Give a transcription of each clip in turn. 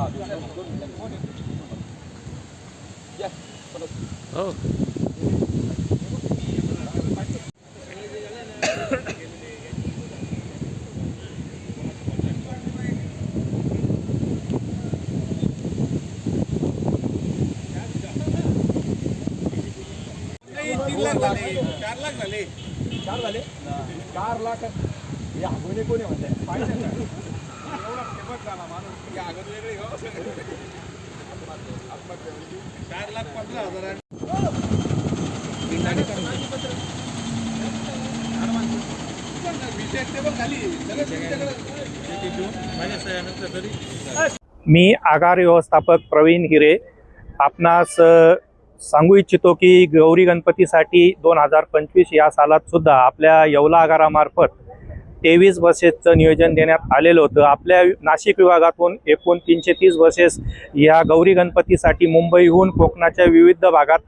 Oh. चार लाख झाले चार झाले चार लाख या कोणी कोणी म्हणते पाहिजे झाला माणूस हो. म्हणजे चार लाख पंधरा हजार मी आगार व्यवस्थापक प्रवीण हिरे आपणास सांगू इच्छितो की गौरी गणपतीसाठी दोन हजार पंचवीस या सालात सुद्धा आपल्या येवला आगारामार्फत तेवीस बसेसचं नियोजन देण्यात आलेलं होतं. आपल्या नाशिक विभागातून एकूण तीनशे तीस बसेस या गौरी गणपतीसाठी मुंबईहून कोकणाच्या विविध भागात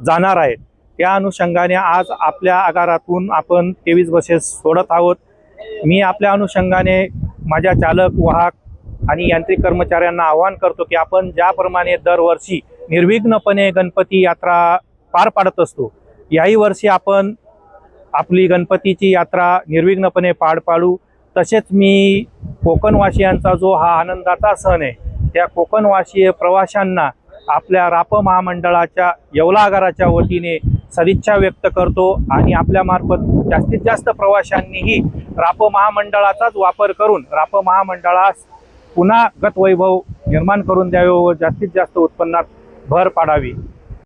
जाणार आहेत. त्या अनुषंगाने आज आपल्या आगारातून आपण तेवीस बसेस सोडत आहोत. मी आपल्या अनुषंगाने माझ्या चालक वाहक आणि यांत्रिक कर्मचाऱ्यांना आवाहन करतो की आपण ज्याप्रमाणे दरवर्षी निर्विघ्नपणे गणपती यात्रा पार पाडत असतो याही वर्षी आपण आपली गणपतीची यात्रा निर्विघ्नपणे पार पाडू. तसेच मी कोकणवासियांचा जो हा आनंदाचा सण आहे त्या कोकणवासीय प्रवाशांना आपल्या राप महामंडळाच्या येवला वतीने सदिच्छा व्यक्त करतो आणि आपल्यामार्फत जास्तीत जास्त प्रवाशांनीही राप महामंडळाचाच वापर करून राप महामंडळास पुन्हा गतवैभव निर्माण करून द्यावे व जास्तीत जास्त उत्पन्नात भर पाडावी.